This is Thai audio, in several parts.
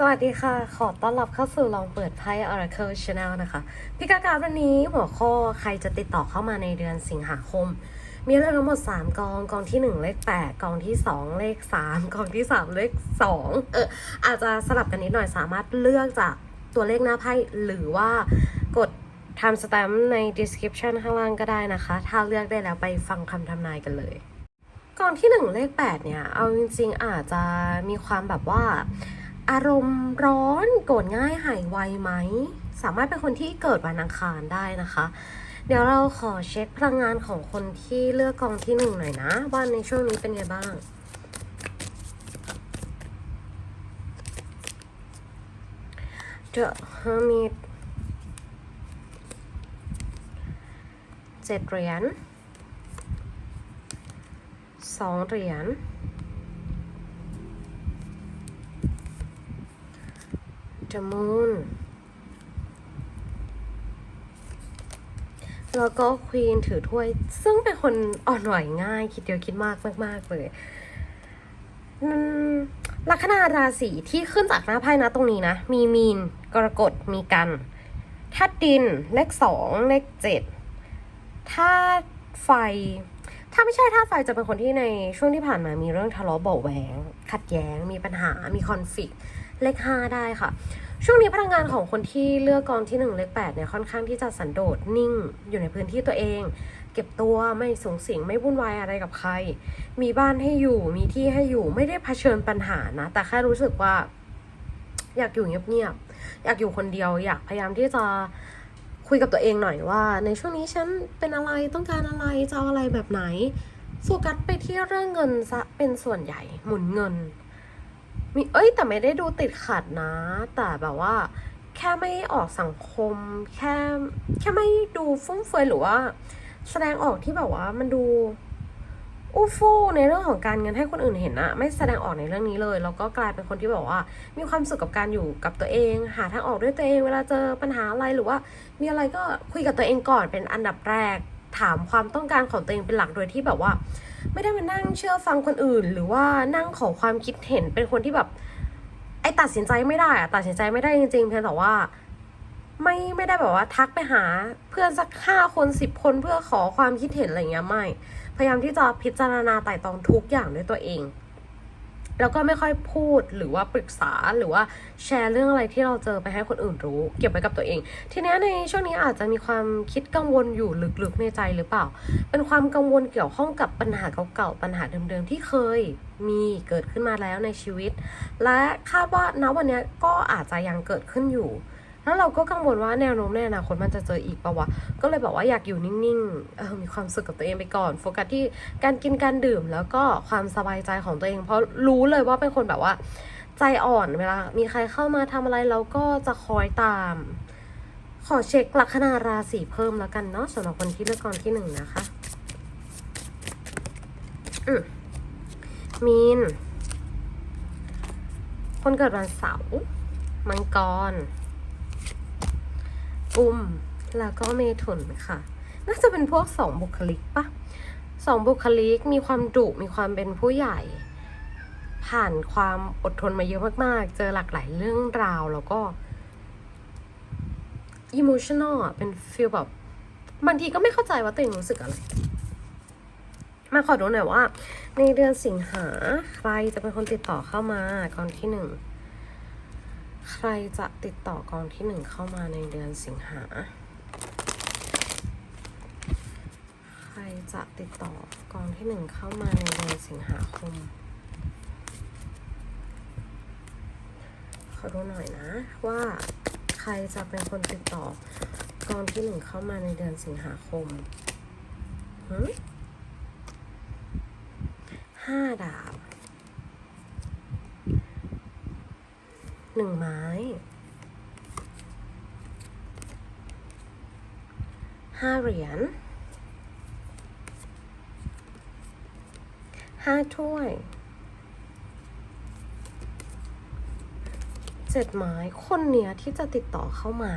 สวัสดีค่ะ ขอต้อนรับเข้าสู่ลองเปิดไพ่ Oracle Channel นะคะ พี่กากาวันนี้หัวข้อใครจะติดต่อเข้ามาในเดือนสิงหาคม มีเรื่องทั้งหมด 3 กอง กองที่ 1 เลข 8 กองที่ 2 เลข 3 กองที่ 3 เลข 2 เออ อาจจะสลับกันนิดหน่อยสามารถเลือกจากตัวเลขหน้าไพ่หรือว่ากด time stamp ใน description ข้างล่างก็ได้นะคะ ถ้าเลือกได้แล้วไปฟังคำทำนายกันเลยกองที่หนึ่งเลข 8 เนี่ย เอาจริงๆอาจจะมีความแบบว่า อารมณ์ร้อนโกรธง่ายหายไวไหม สามารถเป็นคนที่เกิดวันอังคารได้นะคะ เดี๋ยวเราขอเช็คพลังงานของคนที่เลือกกองที่หนึ่งหน่อยนะว่าในช่วงนี้เป็นไงบ้าง The Hermit เจ็ดเหรียญสองเหรียญ The Moon แล้วก็ควีนถือถ้วย ซึ่งเป็นคนอ่อนไหวง่าย คิดเดียวคิดมากมากๆเลยลัคนาราศีที่ขึ้นจากหน้าไพ่นะตรงนี้นะ มีมีน กรกฎมีกันธาตุดินเลขสองเลขเจ็ดธาตุไฟ ถ้าไม่ใช่ธาตุไฟจะเป็นคนที่ในช่วงที่ผ่านมามีเรื่องทะเลาะเบาะแหวงขัดแย้ง มีปัญหามีคอนฟ lict เลขห้าได้ค่ะ ช่วงนี้พลังงานของคนที่เลือกกองที่หนึ่งเลขแปดเนี่ยค่อนข้างที่จะสันโดษนิ่ง อยู่ในพื้นที่ตัวเอง เก็บตัวไม่สูงสิงไม่วุ่นวายอะไรกับใคร มีบ้านให้อยู่มีที่ให้อยู่ไม่ได้เผชิญปัญหานะ แต่แค่รู้สึกว่า อยากอยู่เงียบๆอยากอยู่คนเดียว อยากพยายามที่จะคุยกับตัวเองหน่อยว่า ในช่วงนี้ฉันเป็นอะไรต้องการอะไรจะเอาอะไรแบบไหนโฟกัสไปที่เรื่องเงินซะเป็นส่วนใหญ่หมุนเงิน มีเอ้ยแต่ไม่ได้ดูติดขัดนะ แต่แบบว่า แค่ไม่ออกสังคม แค่แค่ไม่ดูฟุ่มเฟือยหรือว่า แสดงออกที่แบบว่ามันดูอู้ฟู่ในเรื่องของการเงินให้คนอื่นเห็นอะไม่แสดงออกในเรื่องนี้เลยแล้วก็กลายเป็นคนที่แบบว่า มีความสุขกับการอยู่กับตัวเอง หาทางออกด้วยตัวเอง เวลาเจอปัญหาอะไรหรือว่า มีอะไรก็คุยกับตัวเองก่อนเป็นอันดับแรก ถามความต้องการของตัวเองเป็นหลักโดยที่แบบว่า ไม่ได้มานั่งเชื่อฟังคนอื่น หรือว่านั่งขอความคิดเห็นเป็นคนที่แบบไอตัดสินใจไม่ได้อะตัดสินใจไม่ได้จริงๆเพียงแต่ว่า ไม่ไม่ได้แบบว่าทักไปหาเพื่อนสักห้าคนสิบคนเพื่อขอความคิดเห็นอะไรเงี้ยไม่ พยายามที่จะพิจารณาไต่ตองทุกอย่างด้วยตัวเอง แล้วก็ไม่ค่อยพูดหรือว่าปรึกษาหรือว่าแชร์เรื่องอะไรที่เราเจอไปให้คนอื่นรู้ เก็บไว้กับตัวเอง ทีนี้ในช่วงนี้อาจจะมีความคิดกังวลอยู่ลึกๆในใจหรือเปล่า เป็นความกังวลเกี่ยวข้องกับปัญหาเก่าๆปัญหาเดิมๆที่เคยมีเกิดขึ้นมาแล้วในชีวิต และคาดว่าณวันนี้ก็อาจจะยังเกิดขึ้นอยู่ แล้วเราก็กังวลว่าแนวโน้มในอนาคตมันจะเจออีกปะวะ ก็เลยบอกว่าอยากอยู่นิ่งๆเออมีความสุขกับตัวเองไปก่อน โฟกัสที่การกินการดื่มแล้วก็ความสบายใจของตัวเอง เพราะรู้เลยว่าเป็นคนแบบว่า ใจอ่อนเวลา มีใครเข้ามาทำอะไรเราก็จะคอยตาม ขอเช็คลัคนาราศีเพิ่มแล้วกันเนาะสำหรับคนที่เลือกกองที่หนึ่งนะคะอืมมีน คนเกิดวันเสาร์มังกร กุมแล้วก็เมถุนค่ะ น่าจะเป็นพวกสองบุคลิกปะสองบุคลิกมีความดุมีความเป็นผู้ใหญ่ ผ่านความอดทนมาเยอะมากๆ เจอหลากหลายเรื่องราวแล้วก็อิโมชันอลเป็นฟีลแบบบางทีก็ไม่เข้าใจว่าตัวเองรู้สึกอะไร มาขอดูหน่อยว่า ในเดือนสิงหาใครจะเป็นคนติดต่อเข้ามากองที่หนึ่ง ใครจะติดต่อกองที่หนึ่งเข้ามาในเดือนสิงหา ใครจะติดต่อกองที่หนึ่งเข้ามาในเดือนสิงหาคม ขอดูหน่อยนะว่าใครจะเป็นคนติดต่อกองที่หนึ่งเข้ามาในเดือนสิงหาคมหืมห้าดาบ หนึ่งไม้ห้าเหรียญห้าถ้วยเจ็ดไม้คนเนี้ยที่จะติดต่อเข้ามา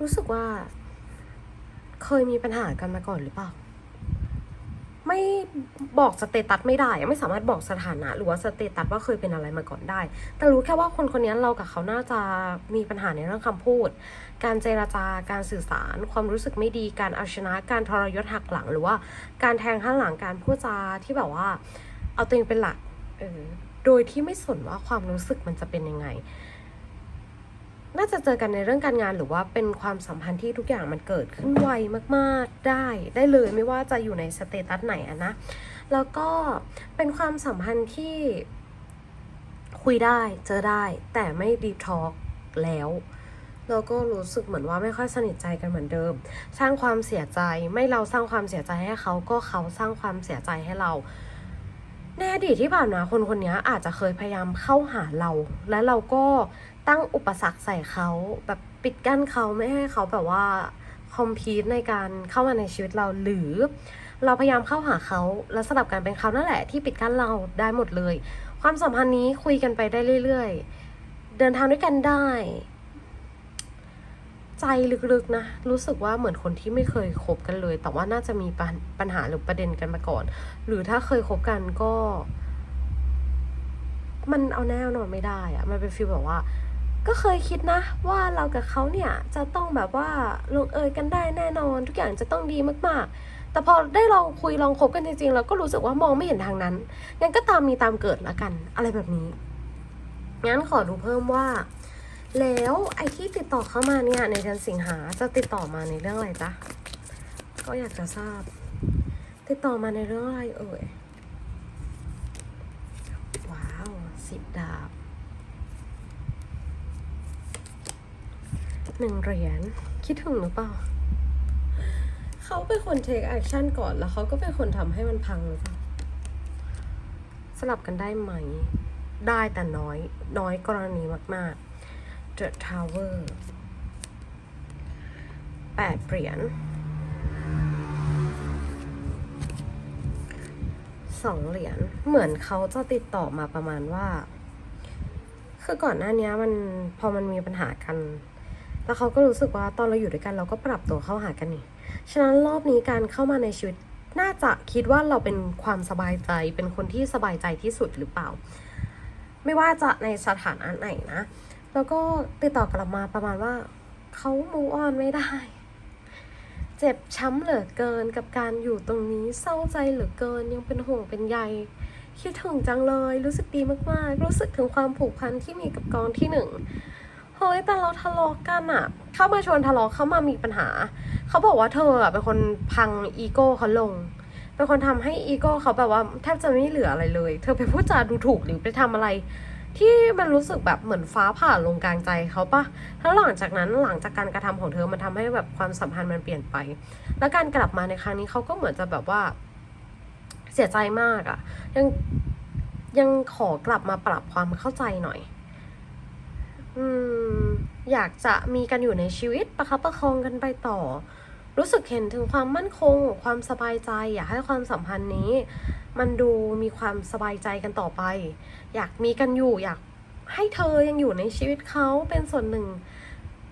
รู้สึกว่า เคยมีปัญหากันมาก่อนหรือเปล่า บอกสเตตัสไม่ได้ ไม่สามารถบอกสถานะ หรือว่าสเตตัสว่าเคยเป็นอะไรมาก่อนได้ แต่รู้แค่ว่าคนคนนี้เรากับเขาน่าจะมีปัญหาในเรื่องคำพูด การเจราจาการสื่อสาร ความรู้สึกไม่ดีการเอาชนะการทรยศหักหลัง หรือว่าการแทงข้างหลังการพูดจาที่แบบว่า เอาตัวเองเป็นหลักออโดยที่ไม่สนว่าความรู้สึกมันจะเป็นยังไง น่าจะเจอกันในเรื่องการงานหรือว่าเป็นความสัมพันธ์ที่ทุกอย่างมันเกิดขึ้นไวมากๆได้ ได้เลยไม่ว่าจะอยู่ในสเตตัสไหนอะนะ แล้วก็เป็นความสัมพันธ์ที่คุยได้เจอได้ แต่ไม่ดีทอ l k แล้วแล้วก็รู้สึกเหมือนว่าไม่ค่อยสนิทใจกันเหมือนเดิม สร้างความเสียใจไม่เราสร้างความเสียใจให้เขาก็เขาสร้างความเสียใจให้เราในอดีตที่ผ่านมาคนคนนี้อาจจะเคยพยายามเข้าหาเรา และเราก็ ตั้งอุปสรรคใส่เขาแบบปิดกั้นเขาไม่ให้เขาแบบว่าคอมพีตในการเข้ามาในชีวิตเราหรือ เราพยายามเข้าหาเขาแล้วสลับกันเป็นเขานั่นแหละที่ปิดกั้นเราได้หมดเลย ความสัมพันธ์นี้คุยกันไปได้เรื่อยๆ เดินทางด้วยกันได้ ใจลึกๆนะรู้สึกว่าเหมือนคนที่ไม่เคยคบกันเลย แต่ว่าน่าจะมีปัญปัญหาหรือประเด็นกันมาก่อน หรือถ้าเคยคบกันก็ มันเอาแน่นอนไม่ได้อะมันเป็นฟีลแบบว่า ก็เคยคิดนะ ว่าเรากับเขาเนี่ยจะต้องแบบว่าลงเอยกันได้แน่นอน ทุกอย่างจะต้องดีมากๆ แต่พอได้ลองคุยลองคบกันจริงๆเราก็รู้สึกว่ามองไม่เห็นทางนั้นงั้นก็ตามมีตามเกิดละกัน อะไรแบบนี้งั้นขอดูเพิ่มว่า แล้วไอ้ที่ติดต่อเข้ามาเนี่ยในเดือนสิงหาจะติดต่อมาในเรื่องอะไรจ๊ะก็อยากจะทราบ ติดต่อมาในเรื่องอะไรเอ่ยว้าวสิบดาบ หนึ่งเหรียญคิดถึงหรือเปล่า เขาเป็นคนเทคแอคชั่นก่อนแล้วเขาก็เป็นคนทำให้มันพังหรือเปล่าสลับกันได้ไหม ได้แต่น้อย น้อยกรณีมากๆ The Tower แปดเหรียญสองเหรียญเหมือนเขาจะติดต่อมาประมาณว่า คือก่อนหน้านี้มันพอมันมีปัญหากัน แล้วเขาก็รู้สึกว่าตอนเราอยู่ด้วยกันเราก็ปรับตัวเข้าหากันนี่ ฉะนั้นรอบนี้การเข้ามาในชีวิตน่าจะคิดว่าเราเป็นความสบายใจ เป็นคนที่สบายใจที่สุดหรือเปล่า ไม่ว่าจะในสถานะไหนนะ แล้วก็ติดต่อกลับมาประมาณว่าเขามูออนไม่ได้ เจ็บช้ำเหลือเกินกับการอยู่ตรงนี้เศร้าใจเหลือเกินยังเป็นห่วงเป็นใยคิดถึงจังเลย รู้สึกดีมากๆ รู้สึกถึงความผูกพันที่มีกับกองที่หนึ่ง เฮ้ยแต่เราทะเลาะกันอะเข้ามาชวนทะเลาะเข้ามามีปัญหา เขาบอกว่าเธออะเป็นคนพังอีโก้เขาลง เป็นคนทำให้อีโก้เขาแบบว่าแทบจะไม่เหลืออะไรเลย เธอไปพูดจาดูถูกหรือไปทำอะไร ที่มันรู้สึกแบบเหมือนฟ้าผ่าลงกลางใจเขาปะแล้วหลังจากนั้นหลังจากการกระทำของเธอมันทำให้แบบความสัมพันธ์มันเปลี่ยนไป แล้วการกลับมาในครั้งนี้เขาก็เหมือนจะแบบว่าเสียใจมากอะยังยังขอกลับมาปรับความเข้าใจหน่อย อืม อยากจะมีกันอยู่ในชีวิตประคับประคองกันไปต่อ รู้สึกเห็นถึงความมั่นคง ความสบายใจ อยากให้ความสัมพันธ์นี้ มันดูมีความสบายใจกันต่อไป อยากมีกันอยู่ อยากให้เธอยังอยู่ในชีวิตเขาเป็นส่วนหนึ่ง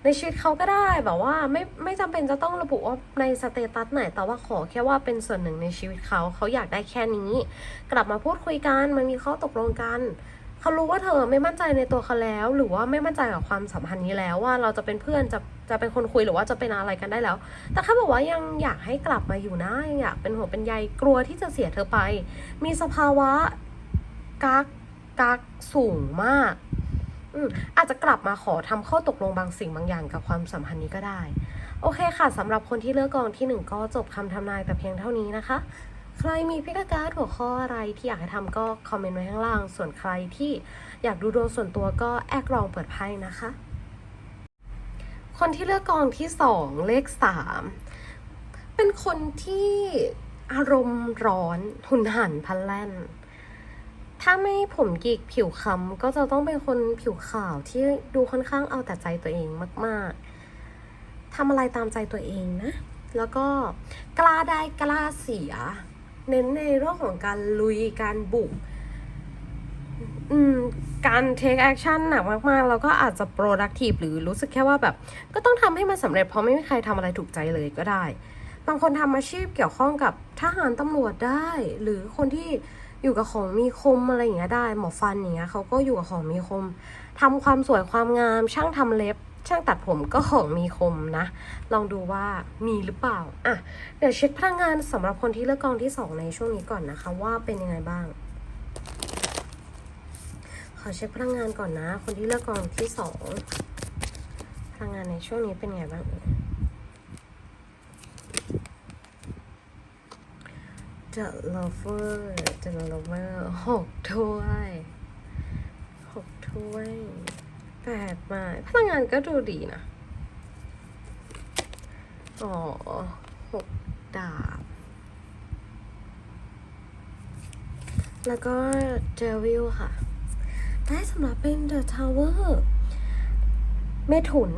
ในชีวิตเขาก็ได้แบบว่าไม่ไม่จำเป็นจะต้องระบุว่าในสเตตัสไหน แต่ว่าขอแค่ว่าเป็นส่วนหนึ่งในชีวิตเขาเขาอยากได้แค่นี้ กลับมาพูดคุยกันมันมีข้อตกลงกัน เขารู้ว่าเธอไม่มั่นใจในตัวเขาแล้ว หรือว่าไม่มั่นใจกับความสัมพันธ์นี้แล้วว่าเราจะเป็นเพื่อนจะจะเป็นคนคุยหรือว่าจะเป็นอะไรกันได้แล้ว แต่เขาบอกว่ายังอยากให้กลับมาอยู่นะยังอยากเป็นหัวเป็นใยกลัวที่จะเสียเธอไป มีสภาวะกักกักสูงมากอืมอาจจะกลับมาขอทำข้อตกลงบางสิ่งบางอย่างกับความสัมพันธ์นี้ก็ได้ โอเคค่ะสำหรับคนที่เลือกกองที่หนึ่งก็จบคำทำนายแต่เพียงเท่านี้นะคะ ใครมีพิกการ์ดหัวข้ออะไรที่อยากให้ทำก็คอมเมนต์ไว้ข้างล่าง ส่วนใครที่อยากดูดวงส่วนตัวก็แอกลองเปิดไพ่นะคะ คนที่เลือกกองที่สองเลขสามเป็นคนที่อารมณ์ร้อนหุนหันพลันแล่น ถ้าไม่ผมหยิกผิวค้ำก็จะต้องเป็นคนผิวขาวที่ดูค่อนข้างเอาแต่ใจตัวเองมากๆทำอะไรตามใจตัวเองนะ แล้วก็กล้าได้กล้าเสีย เน้นในเรื่องของการลุยการบุกอืมการ take action หนักมากๆ แล้วก็อาจจะ productive หรือรู้สึกแค่ว่าแบบ ก็ต้องทำให้มันสำเร็จเพราะไม่มีใครทำอะไรถูกใจเลยก็ได้บบางคนทำอาชีพเกี่ยวข้องกับทหารตำรวจได้ หรือคนที่อยู่กับของมีคมอะไรอย่างเงี้ยได้ หมอฟันอย่างเงี้ยเขาก็อยู่กับของมีคมทำความสวยความงามช่างทำเล็บ ช่างตัดผมก็ของมีคมนะ ลองดูว่ามีหรือเปล่า อะ เดี๋ยวเช็คพลังงานสำหรับคนที่เลือกกองที่สองในช่วงนี้ก่อนนะคะ ว่าเป็นยังไงบ้าง ขอเช็คพลังงานก่อนนะ คนที่เลือกกองที่สองพลังงานในช่วงนี้เป็นไงบ้างเอ่ย The Lover The Lover หกถ้วยหกถ้วย แปดไม้พลังงานก็ดูดีนะ อ๋อหกดาบ แล้วก็เจอวิลค่ะ ได้สำหรับเป็น The Tower เมถุน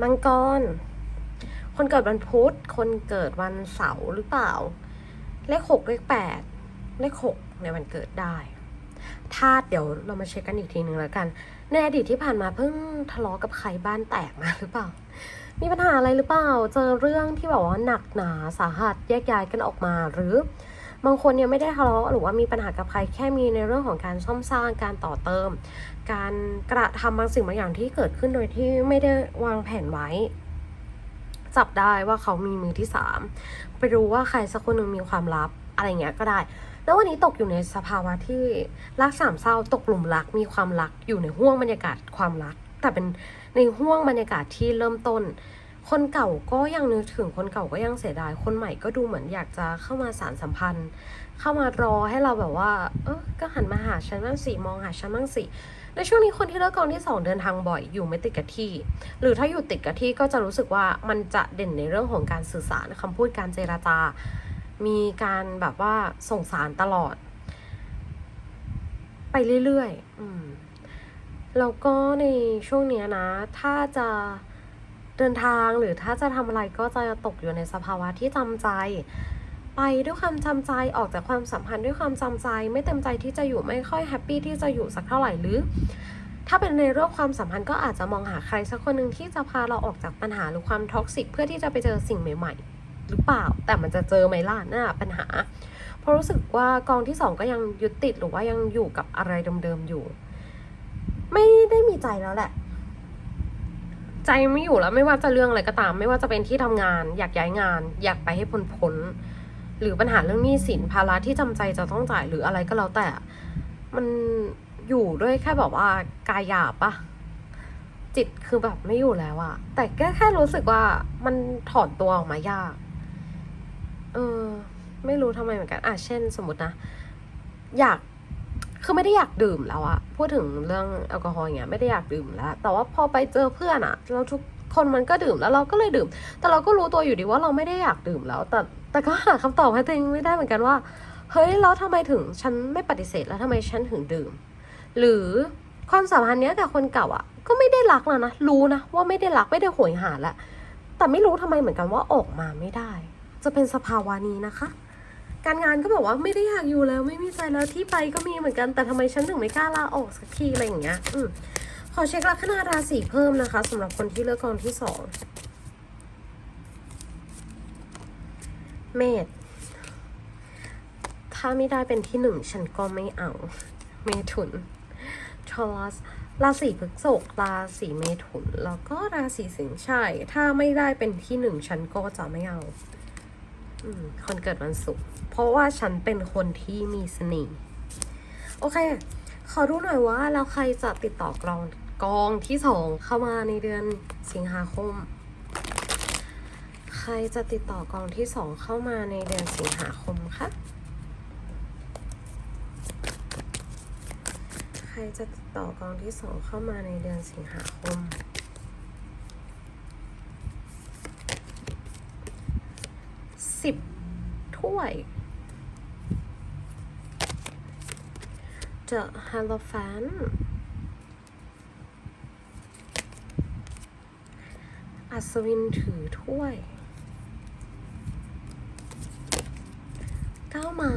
มังกร คนเกิดวันพุธ คนเกิดวันเสาร์หรือเปล่า เลขหกเลขแปดเลขหกในวันเกิดได้ธาตุเดี๋ยวเรามาเช็คกันอีกทีหนึ่งแล้วกัน ในอดีตที่ผ่านมาเพิ่งทะเลาะกับใครบ้านแตกมาหรือเปล่า มีปัญหาอะไรหรือเปล่า เจอเรื่องที่แบบว่าหนักหนาสาหัสแยกย้ายกันออกมา หรือบางคนยังไม่ได้ทะเลาะหรือว่ามีปัญหากับใครแค่มีในเรื่องของการซ่อมสร้างการต่อเติม การกระทำบางสิ่งบางอย่างที่เกิดขึ้นโดยที่ไม่ได้วางแผนไว้ จับได้ว่าเขามีมือที่สามไปรู้ว่าใครสักคนหนึ่งมีความลับอะไรเงี้ยก็ได้ แล้ววันนี้ตกอยู่ในสภาวะที่รักสามเศร้าตกหลุมรักมีความรักอยู่ในห่วงบรรยากาศความรัก แต่เป็นในห่วงบรรยากาศที่เริ่มต้น คนเก่าก็ยังนึกถึงคนเก่าก็ยังเสียดาย คนใหม่ก็ดูเหมือนอยากจะเข้ามาสารสัมพันธ์ เข้ามารอให้เราแบบว่า เออก็หันมาหาฉันบ้างสิมองหาฉันบ้างสิในช่วงนี้คนที่เลิกกองที่สองเดินทางบ่อยอยู่ไม่ติดกับที่ หรือถ้าอยู่ติดกับที่ก็จะรู้สึกว่ามันจะเด่นในเรื่องของการสื่อสารคำพูดการเจราจา มีการแบบว่าส่งสารตลอด ไปเรื่อยๆอืมแล้วก็ในช่วงเนี้ยนะ ถ้าจะเดินทางหรือถ้าจะทำอะไรก็จะตกอยู่ในสภาวะที่จำใจ ไปด้วยความจำใจออกจากความสัมพันธ์ด้วยความจำใจ ไม่เต็มใจที่จะอยู่ไม่ค่อยแฮปปี้ที่จะอยู่สักเท่าไหร่หรือ ถ้าเป็นในเรื่องความสัมพันธ์ก็อาจจะมองหาใครสักคนหนึ่งที่จะพาเราออกจากปัญหาหรือความท็อกซิกเพื่อที่จะไปเจอสิ่งใหม่ ๆ หรือเปล่า แต่มันจะเจอไหมล่ะน่ะปัญหา เพราะรู้สึกว่ากองที่สองก็ยังยึดติดหรือว่ายังอยู่กับอะไรเดิมๆอยู่ ไม่ได้มีใจแล้วแหละ ใจไม่อยู่แล้วไม่ว่าจะเรื่องอะไรก็ตาม ไม่ว่าจะเป็นที่ทำงาน อยากย้ายงาน อยากไปให้พ้นพ้นหรือปัญหาเรื่องหนี้สินภาระที่จำใจจะต้องจ่ายหรืออะไรก็แล้วแต่ มันอยู่ด้วยแค่แบบว่ากายหยาบปะจิตคือแบบไม่อยู่แล้วอะแต่แค่แค่รู้สึกว่ามันถอนตัวออกมายาก เออ ไม่รู้ทำไมเหมือนกัน อะ เช่น สมมตินะ อยาก คือไม่ได้อยากดื่มแล้วอะพูดถึงเรื่องแอลกอฮอล์อย่างเงี้ย ไม่ได้อยากดื่มแล้ว แต่ว่าพอไปเจอเพื่อนอะแล้วทุกคนมันก็ดื่มแล้วเราก็เลยดื่ม แต่เราก็รู้ตัวอยู่ดีว่าเราไม่ได้อยากดื่มแล้ว แต่ แต่ก็หาคำตอบให้ตัวเองไม่ได้เหมือนกันว่า เฮ้ย แล้วทำไมถึงฉันไม่ปฏิเสธแล้วทำไมฉันถึงดื่ม หรือความสัมพันธ์เนี้ยกับคนเก่าอะก็ไม่ได้รักแล้วนะ รู้นะว่าไม่ได้รักไม่ได้โหยหาแล้วแต่ไม่รู้ทำไมเหมือนกันว่าออกมาไม่ได้ จะเป็นสภาวะนี้นะคะ การงานก็บอกว่าไม่ได้อยากอยู่แล้วไม่มีใจแล้วที่ไปก็มีเหมือนกันแต่ทำไมฉันถึงไม่กล้าลาออกสักทีอะไรอย่างเงี้ยอืมขอเช็คลัคนาราศีเพิ่มนะคะสำหรับคนที่เลือกกองที่สองเมษถ้าไม่ได้เป็นที่หนึ่งฉันก็ไม่เอา เมถุนทอสราศีพฤษภราศีเมถุน แล้วก็ราศีสิงห์ใช่ ถ้าไม่ได้เป็นที่หนึ่งฉันก็จะไม่เอา คนเกิดวันศุกร์เพราะว่าฉันเป็นคนที่มีเสน่ห์โอเค ขอรู้หน่อยว่าแล้วใครจะติดต่อกลองกองที่สองเข้ามาในเดือนสิงหาคม ใครจะติดต่อกองที่สองเข้ามาในเดือนสิงหาคมคะใครจะติดต่อกองที่สองเข้ามาในเดือนสิงหาคม สิบ ถ้วย The Hierophant อัศวินถือถ้วย เก้าไม้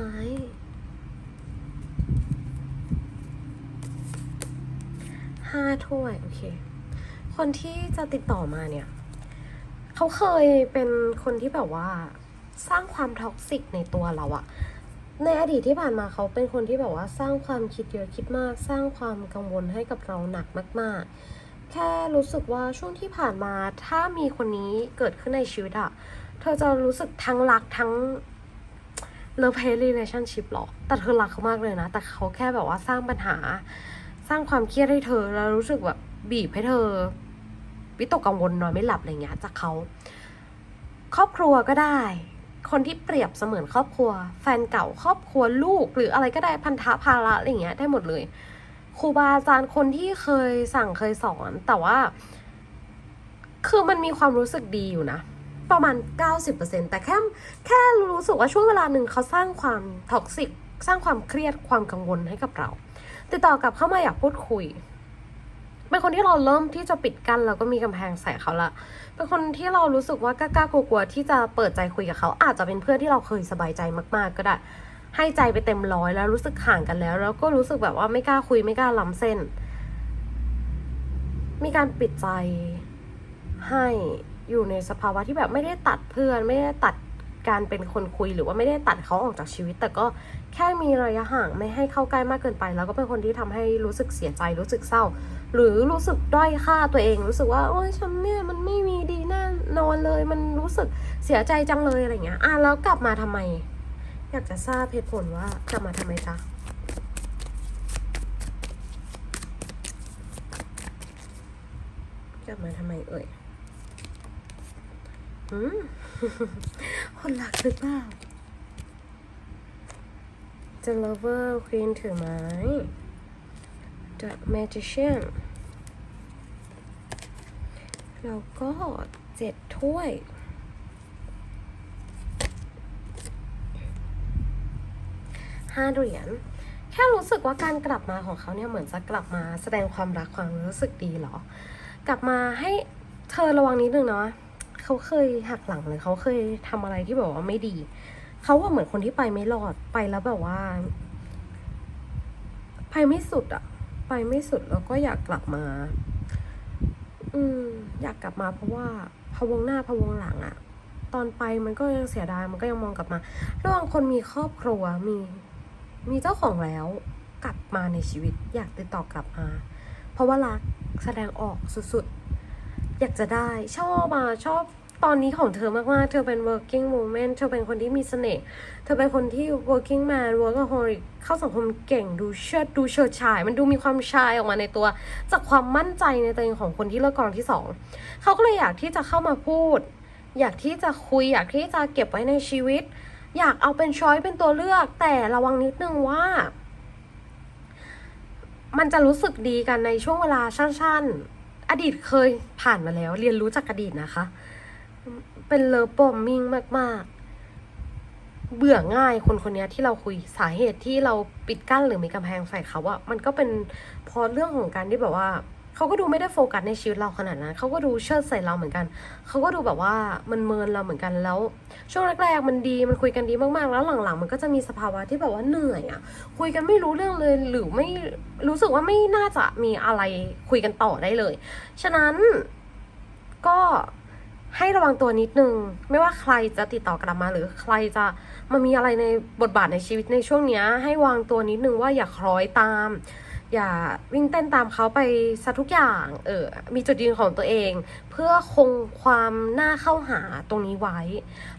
ห้าถ้วย โอเค คนที่จะติดต่อมาเนี่ย เขาเคยเป็นคนที่แบบว่า สร้างความท็อกซิกในตัวเราอะในอดีตที่ผ่านมาเขาเป็นคนที่แบบว่าสร้างความคิดเยอะคิดมาก สร้างความกังวลให้กับเราหนักมาก ๆ แค่รู้สึกว่าช่วงที่ผ่านมาถ้ามีคนนี้เกิดขึ้นในชีวิตอะเธอจะรู้สึกทั้งรักทั้งเลิฟเฮด relationship หรอกแต่เธอรักเขามากเลยนะ แต่เขาแค่แบบว่าสร้างปัญหา สร้างความเครียดให้เธอ แล้วรู้สึกแบบบีบให้เธอ วิตกกังวลนอนไม่หลับอะไรเงี้ยจากเขา ครอบครัวก็ได้ คนที่เปรียบเสมือนครอบครัว แฟนเก่าครอบครัวลูก หรืออะไรก็ได้พันธะภาระอะไรเงี้ยได้หมดเลยครูบาอาจารย์คนที่เคยสั่งเคยสอน แต่ว่า คือมันมีความรู้สึกดีอยู่นะ ประมาณ 90%แต่แค่แค่รู้สึกว่าช่วงเวลาหนึ่งเขาสร้างความท็อกซิกสร้างความเครียดความกังวลให้กับเรา ติดต่อกลับเข้ามาอยากพูดคุยเป็นคนที่เราเริ่มที่จะปิดกั้นแล้วก็มีกำแพงใส่เขาละ เป็นคนที่เรารู้สึกว่ากล้าๆกลัวๆที่จะเปิดใจคุยกับเขา อาจจะเป็นเพื่อนที่เราเคยสบายใจมากๆ ก็ได้ ให้ใจไปเต็มร้อยแล้วรู้สึกห่างกันแล้ว แล้วก็รู้สึกแบบว่าไม่กล้าคุยไม่กล้าล้ำเส้น มีการปิดใจให้อยู่ในสภาวะที่แบบไม่ได้ตัดเพื่อน ไม่ได้ตัดการเป็นคนคุยหรือว่าไม่ได้ตัดเขาออกจากชีวิต แต่ก็แค่มีระยะห่างไม่ให้เข้าใกล้มากเกินไป แล้วก็เป็นคนที่ทำให้รู้สึกเสียใจรู้สึกเศร้า หรือรู้สึกด้อยค่าตัวเอง รู้สึกว่าโอ้ยฉันเนี่ยมันไม่มีดีแน่นอนเลย มันรู้สึกเสียใจจังเลยอะไรเงี้ยอะแล้วกลับมาทำไม อยากจะทราบเหตุผลว่ากลับมาทำไมจ๊ะกลับมาทำไมเอ่ยอืมคนรักหรือเปล่า The Lover Queen ถือไม้ The Magician แล้วก็เจ็ดถ้วย ห้าเหรียญ แค่รู้สึกว่าการกลับมาของเขาเนี่ยเหมือนจะกลับมาแสดงความรักความรู้สึกดีหรอ กลับมาให้เธอระวังนิดนึงเนาะเขาเคยหักหลังเลยเขาเคยทำอะไรที่แบบว่าไม่ดี เขาว่าเหมือนคนที่ไปไม่รอดไปแล้วแบบว่า ไปไม่สุดอะ ไปไม่สุดแล้วก็อยากกลับมา อืม อยากกลับมาเพราะว่าพะวงหน้าพะวงหลังอะตอนไปมันก็ยังเสียดายมันก็ยังมองกลับมาระหว่างคนมีครอบครัวมี มีเจ้าของแล้ว กลับมาในชีวิต อยากติดต่อกลับมา เพราะว่ารักแสดงออกสุดๆ อยากจะได้ชอบมาชอบ ตอนนี้ของเธอมากๆ เธอเป็น working woman เธอเป็นคนที่มีเสน่ห์ เธอเป็นคนที่ working man workaholic เข้าสังคมเก่ง ดูเชิด ดูเฉิดฉาย มันดูมีความชายออกมาในตัว จากความมั่นใจในตัวเองของคนที่เลิกกองที่สอง เขาก็เลยอยากที่จะเข้ามาพูด อยากที่จะคุย อยากที่จะเก็บไว้ในชีวิต อยากเอาเป็นช้อยเป็นตัวเลือก แต่ระวังนิดนึงว่า มันจะรู้สึกดีกันในช่วงเวลาสั้น ๆ อดีตเคยผ่านมาแล้ว เรียนรู้จากอดีตนะคะ เป็นเลิฟบอมมิ่งมาก ๆ เบื่อง่ายคนคนนี้ที่เราคุยสาเหตุที่เราปิดกั้นหรือมีกำแพงใส่เขาอะมันก็เป็นเพราะเรื่องของการที่แบบว่าเขาก็ดูไม่ได้โฟกัสในชีวิตเราขนาดนั้นเขาก็ดูเชิดใส่เราเหมือนกัน เขาก็ดูแบบว่ามันเมินเราเหมือนกันแล้ว ช่วงแรกๆมันดีมันคุยกันดีมากๆ แล้วหลังๆ มันก็จะมีสภาวะที่แบบว่าเหนื่อยอะคุยกันไม่รู้เรื่องเลยหรือไม่รู้สึกว่าไม่น่าจะมีอะไรคุยกันต่อได้เลย ฉะนั้นก็ ให้ระวังตัวนิดนึง ไม่ว่าใครจะติดต่อกลับมาหรือใครจะมามีอะไรในบทบาทในชีวิตในช่วงเนี้ย ให้วางตัวนิดนึงว่าอย่าคล้อยตาม อย่าวิ่งเต้นตามเขาไปซะทุกอย่าง เออ มีจุดยืนของตัวเอง เพื่อคงความน่าเข้าหาตรงนี้ไว้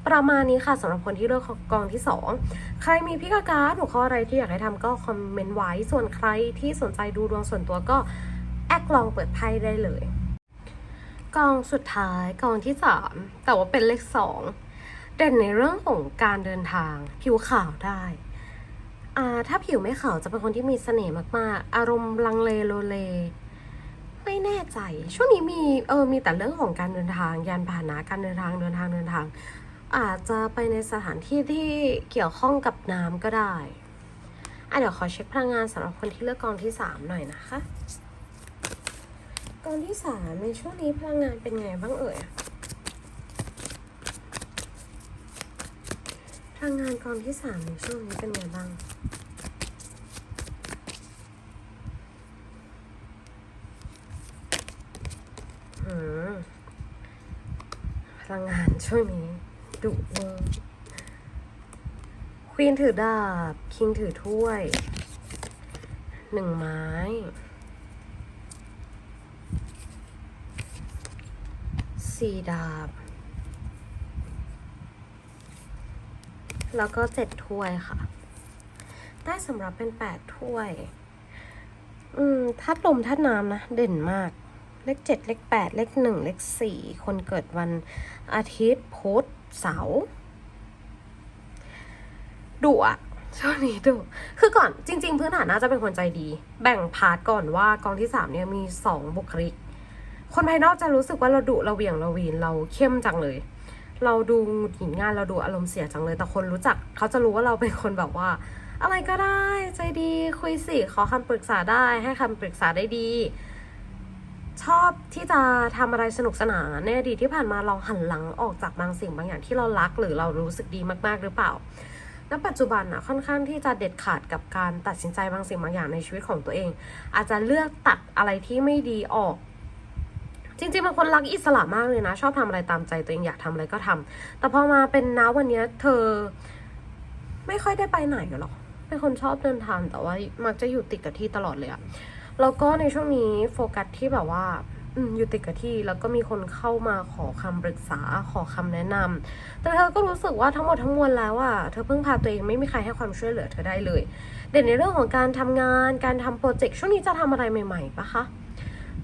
ประมาณนี้ค่ะสำหรับคนที่เลือกกองที่ 2 ใครมีพิกาการหัวข้ออะไรที่อยากให้ทำก็คอมเมนต์ไว้ส่วนใครที่สนใจดูดวงส่วนตัวก็แอดลองเปิดไพ่ได้เลย กองสุดท้ายกองที่3แต่ว่าเป็นเลข2เด่นในเรื่องของการเดินทาง ผิวขาวได้อ่าถ้าผิวไม่ขาวจะเป็นคนที่มีเสน่ห์มากๆ อารมณ์ลังเลโลเล ไม่แน่ใจ ช่วงนี้มีเออมีแต่เรื่องของการเดินทาง ยานพาหนะการเดินทางเดินทางเดินทาง อาจจะไปในสถานที่ที่เกี่ยวข้องกับน้ำก็ได้อะเดี๋ยวขอเช็คพลังงานสำหรับคนที่เลือกกองที่สามหน่อยนะคะ กองที่สามในช่วงนี้พลังงานเป็นไงบ้างเอ่ย พลังงานกองที่สามในช่วงนี้เป็นไงบ้างอืมพลังงานช่วงนี้ดุเวอร์ควีนถือดาบ คิงถือถ้วย หนึ่งไม้ สี่ดาบ แล้วก็เจ็ดถ้วยค่ะ ได้สำหรับเป็นแปดถ้วย อืมธาตุลมธาตุน้ำนะ เด่นมาก เลขเจ็ดเลขแปดเลขหนึ่งเลขสี่คนเกิดวันอาทิตย์พุธเสาร์ดุอะช่วงนี้ดุคือก่อนจริง ๆ พื้นฐานน่าจะเป็นคนใจดี แบ่งพาร์ทก่อนว่ากองที่สามเนี่ยมีสองบุคลิก คนภายนอกจะรู้สึกว่าเราดุเราเหวี่ยงเราวีนเราเข้มจังเลย เราดูหงุดหงิดงายเราดูอารมณ์เสียจังเลย แต่คนรู้จักเขาจะรู้ว่าเราเป็นคนแบบว่า อะไรก็ได้ใจดีคุยสิขอคำปรึกษาได้ให้คำปรึกษาได้ดี ชอบที่จะทำอะไรสนุกสนานในอดีตที่ผ่านมาลองหันหลังออกจากบางสิ่งบางอย่างที่เรารักหรือเรารู้สึกดีมากๆหรือเปล่าณปัจจุบันอะค่อนข้างที่จะเด็ดขาดกับการตัดสินใจบางสิ่งบางอย่างในชีวิตของตัวเอง อาจจะเลือกตัดอะไรที่ไม่ดีออก จริงๆเป็นคนรักอิสระมากเลยนะ ชอบทำอะไรตามใจตัวเองอยากทำอะไรก็ทำแต่พอมาเป็นน้าวันนี้เธอ ไม่ค่อยได้ไปไหนหรอกเป็นคนชอบเดินทางแต่ว่ามักจะอยู่ติดกับที่ตลอดเลยอะแล้วก็ในช่วงนี้โฟกัสที่แบบว่าอยู่ติดกับที่แล้วก็มีคนเข้ามาขอคำปรึกษาขอคำแนะนำแต่เธอก็รู้สึกว่าทั้งหมดทั้งมวลแล้วอะเธอเพิ่งพาตัวเองไม่มีใครให้ความช่วยเหลือเธอได้เลย เด่นในเรื่องของการทำงาน การทำโปรเจกต์ช่วงนี้จะทำอะไรใหม่ๆปะคะ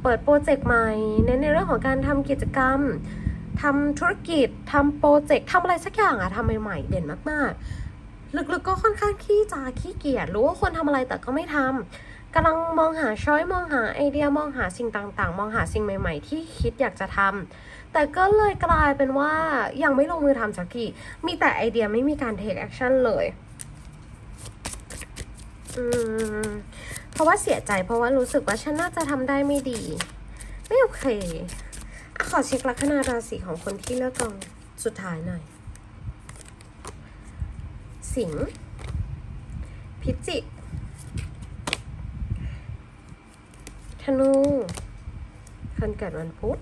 เปิดโปรเจกต์ใหม่เน้นในเรื่องของการทำกิจกรรมทำธุรกิจทำโปรเจกต์ทำอะไรสักอย่างอะทำใหม่ๆ เด่นมากๆ ลึกๆก็ค่อนข้างขี้จาขี้เกียจรู้ว่าควรทำอะไรแต่ก็ไม่ทำกำลังมองหาช้อยมองหาไอเดียมองหาสิ่งต่างๆ มองหาสิ่งใหม่ ๆ ที่คิดอยากจะทำแต่ก็เลยกลายเป็นว่ายังไม่ลงมือทำสักทีมีแต่ไอเดียไม่มีการ take action เลย อืม เพราะว่าเสียใจเพราะว่ารู้สึกว่าฉันน่าจะทำได้ไม่ดี ไม่โอเคอขอเช็คลัคนาราศีของคนที่เลือกกองสุดท้ายหน่อย สิงห์พิจิกธนูคนเกิดวันพุธ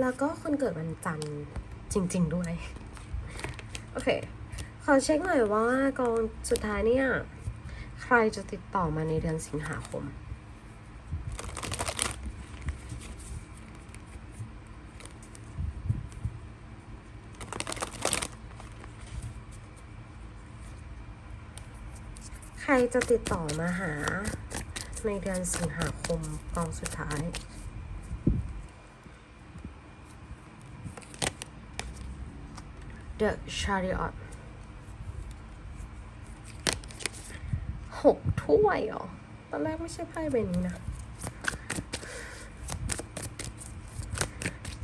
แล้วก็คนเกิดวันจันทร์จริง ๆ ด้วย โอเค ขอเช็คหน่อยว่ากองสุดท้ายเนี่ย ใครจะติดต่อมาในเดือนสิงหาคม ใครจะติดต่อมาหา ในเดือนสิงหาคมกองสุดท้าย The Chariot หก ถ้วยเหรอ ตอนแรกไม่ใช่ไพ่ใบนี้นะ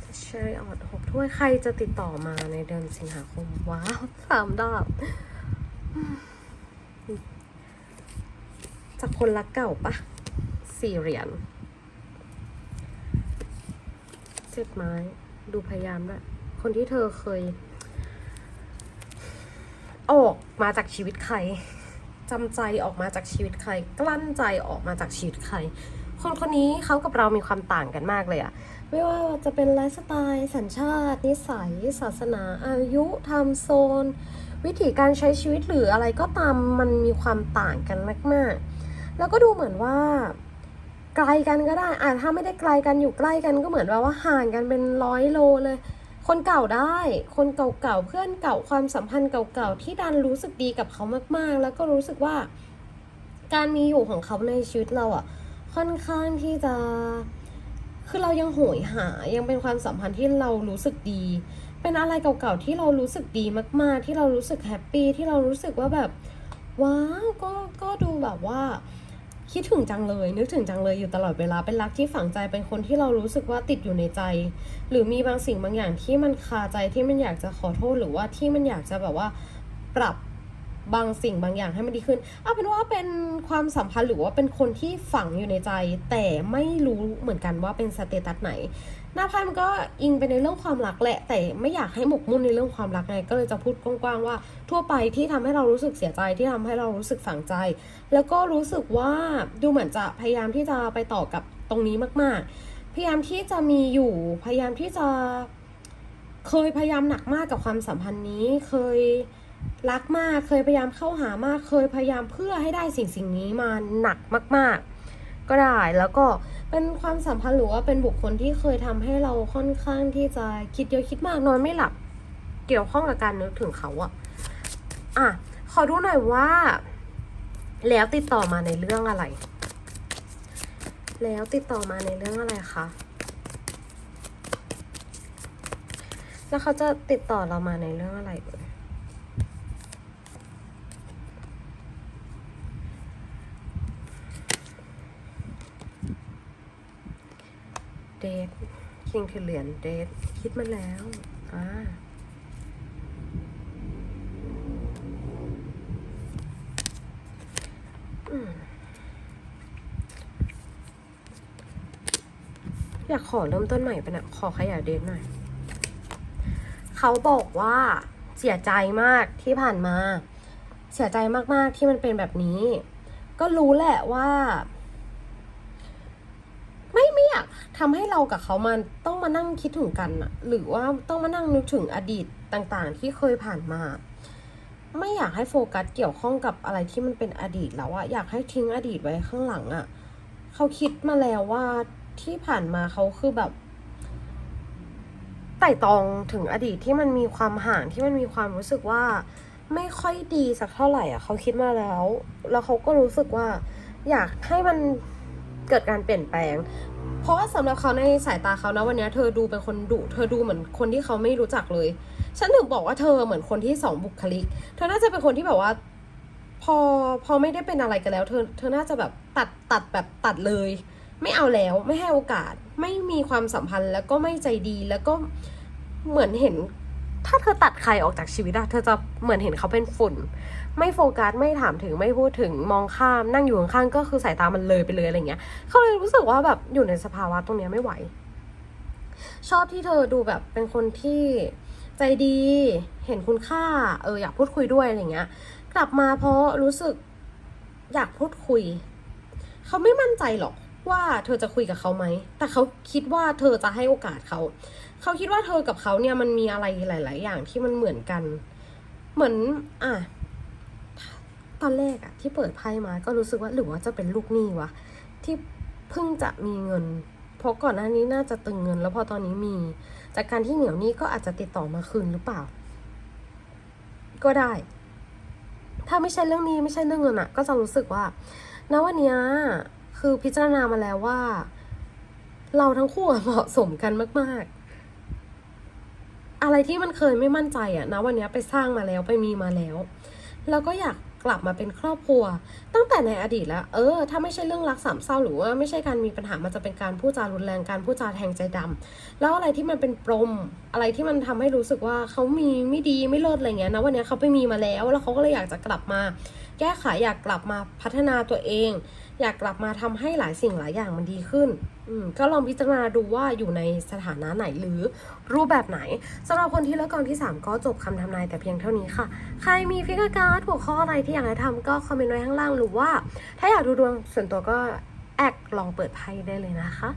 The Chariot หกถ้วยใครจะติดต่อมาในเดือนสิงหาคม ว้าวสามดาบจากคนรักเก่าปะสี่เหรียญเจ็ดไม้ ดูพยายามด้วยคนที่เธอเคย ออกมาจากชีวิตใคร จำใจออกมาจากชีวิตใคร กลั้นใจออกมาจากชีวิตใคร คนคนนี้เขากับเรามีความต่างกันมากเลยอะไม่ว่าจะเป็นไลฟ์สไตล์ สัญชาติ นิสัย ศาสนา อายุไทม์โซน วิธีการใช้ชีวิตหรืออะไรก็ตามมันมีความต่างกันมากๆ แล้วก็ดูเหมือนว่าไกลกันก็ได้อ่าถ้าไม่ได้ไกลกันอยู่ใกล้กันก็เหมือนว่าว่าห่างกันเป็นร้อยโลเลย คนเก่าได้ คนเก่าๆ เพื่อนเก่าความสัมพันธ์เก่าๆ ที่ดันรู้สึกดีกับเขามากๆ แล้วก็รู้สึกว่า การมีอยู่ของเขาในชีวิตเราอะ ค่อนข้างที่จะ คือเรายังโหยหา ยังเป็นความสัมพันธ์ที่เรารู้สึกดี เป็นอะไรเก่าๆ ที่เรารู้สึกดีมากๆ ที่เรารู้สึกแฮปปี้ ที่เรารู้สึกว่าแบบ ว้าว ก็ ก็ดูแบบว่า คิดถึงจังเลย นึกถึงจังเลยอยู่ตลอดเวลาเป็นรักที่ฝังใจเป็นคนที่เรารู้สึกว่าติดอยู่ในใจ หรือมีบางสิ่งบางอย่างที่มันคาใจที่มันอยากจะขอโทษหรือว่าที่มันอยากจะแบบว่าปรับบางสิ่งบางอย่างให้มันดีขึ้น เอาเป็นว่าเป็นความสัมพันธ์หรือว่าเป็นคนที่ฝังอยู่ในใจ แต่ไม่รู้เหมือนกันว่าเป็นสเตตัสไหน หน้าไพ่มันก็อิงไปในเรื่องความรักแหละ แต่ไม่อยากให้หมกมุ่นในเรื่องความรักไงก็เลยจะพูดกว้างๆว่า ทั่วไปที่ทำให้เรารู้สึกเสียใจที่ทำให้เรารู้สึกฝังใจ แล้วก็รู้สึกว่าดูเหมือนจะพยายามที่จะไปต่อกับตรงนี้มาก ๆ พยายามที่จะมีอยู่ พยายามที่จะเคยพยายามหนักมากกับความสัมพันธ์นี้ เคยรักมาก เคยพยายามเข้าหามาก เคยพยายามเพื่อให้ได้สิ่งสิ่งนี้มาหนักมาก ๆ ก็ได้ แล้วก็เป็นความสัมพันธ์หรือว่าเป็นบุคคลที่เคยทำให้เราค่อนข้างที่จะคิดเยอะคิดมากนอนไม่หลับ เกี่ยวข้องกับการนึกถึงเขาอะอะ ขอดูหน่อยว่า แล้วติดต่อมาในเรื่องอะไร แล้วติดต่อมาในเรื่องอะไรคะแล้วเขาจะติดต่อเรามาในเรื่องอะไรเอ่ย เดทคิงถือเหรียญเดทคิดมาแล้วอ่าอยากขอเริ่มต้นใหม่ปะนี่ยขอขยายเดทหน่อย เขาบอกว่าเสียใจมากที่ผ่านมา เสียใจมากๆที่มันเป็นแบบนี้ ก็รู้แหละว่า ไม่ไม่อยากทำให้เรากับเขามันต้องมานั่งคิดถึงกันอะหรือว่าต้องมานั่งนึกถึงอดีตต่างๆ ที่เคยผ่านมา ไม่อยากให้โฟกัสเกี่ยวข้องกับอะไรที่มันเป็นอดีตแล้วอะอยากให้ทิ้งอดีตไว้ข้างหลังอะเขาคิดมาแล้วว่าที่ผ่านมาเขาคือแบบไต่ตองถึงอดีตที่มันมีความห่างที่มันมีความรู้สึกว่า ไม่ค่อยดีสักเท่าไหร่อะเขาคิดมาแล้ว แล้วเขาก็รู้สึกว่า อยากให้มันเกิดการเปลี่ยนแปลง เพราะว่าสำหรับเขาในสายตาเขานะวันนี้เธอดูเป็นคนดุเธอดูเหมือนคนที่เขาไม่รู้จักเลย ฉันถึงบอกว่าเธอเหมือนคนที่สองบุคลิก เธอน่าจะเป็นคนที่แบบว่า พอพอไม่ได้เป็นอะไรกันแล้ว เธอเธอน่าจะแบบตัดตัดแบบตัดเลย ไม่เอาแล้วไม่ให้โอกาส ไม่มีความสัมพันธ์แล้วก็ไม่ใจดีแล้วก็เหมือนเห็น ถ้าเธอตัดใครออกจากชีวิตอะเธอจะเหมือนเห็นเขาเป็นฝุ่น ไม่โฟกัสไม่ถามถึงไม่พูดถึงมองข้ามนั่งอยู่ข้างๆก็คือสายตามันเลยไปเลยอะไรเงี้ยเขาเลยรู้สึกว่าแบบอยู่ในสภาวะตรงเนี้ยไม่ไหว ชอบที่เธอดูแบบเป็นคนที่ใจดีเห็นคุณค่า เอออยากพูดคุยด้วยอะไรเงี้ย กลับมาเพราะรู้สึกอยากพูดคุย เขาไม่มั่นใจหรอกว่าเธอจะคุยกับเขาไหม แต่เขาคิดว่าเธอจะให้โอกาสเขา เขาคิดว่าเธอกับเขาเนี่ยมันมีอะไรหลาย ๆ อย่างที่มันเหมือนกัน เหมือน อะ ตอนแรกอะที่เปิดไพ่มาก็รู้สึกว่าหรือว่าจะเป็นลูกหนี้วะที่เพิ่งจะมีเงิน เพราะก่อนหน้านี้น่าจะตึงเงิน แล้วพอตอนนี้มี จากการที่เหนียวนี้ก็อาจจะติดต่อมาคืนหรือเปล่า ก็ได้ ถ้าไม่ใช่เรื่องนี้ไม่ใช่เรื่องเงินอะก็จะรู้สึกว่าณวันนี้คือพิจารณามาแล้วว่า เราทั้งคู่เหมาะสมกันมาก อะไรที่มันเคยไม่มั่นใจอะนะวันนี้ไปสร้างมาแล้วไปมีมาแล้ว แล้วก็อยากกลับมาเป็นครอบครัว ตั้งแต่ในอดีตแล้ว เออ ถ้าไม่ใช่เรื่องรักสามเศร้าหรือว่าไม่ใช่การมีปัญหามันจะเป็นการพูดจารุนแรงการพูดจาแทงใจดำแล้วอะไรที่มันเป็นปมอะไรที่มันทำให้รู้สึกว่าเขามีไม่ดีไม่เลิศอะไรเงี้ยนะวันนี้เขาไปมีมาแล้ว แล้วเขาก็เลยอยากจะกลับมา แก้ไขอยากกลับมาพัฒนาตัวเอง อยากกลับมาทำให้หลายสิ่งหลายอย่างมันดีขึ้น ก็ลองพิจารณาดูว่าอยู่ในสถานะไหนหรือรูปแบบไหนสำหรับคนที่เลือกกองที่ 3 ก็จบคำทำนายแต่เพียงเท่านี้ค่ะ ใครมีฟิกเกอร์การ์ดหัวข้ออะไรที่อยากให้ทำก็คอมเมนต์ไว้ข้างล่างหรือว่า ถ้าอยากดูดวงส่วนตัวก็แอกลองเปิดไพ่ได้เลยนะคะ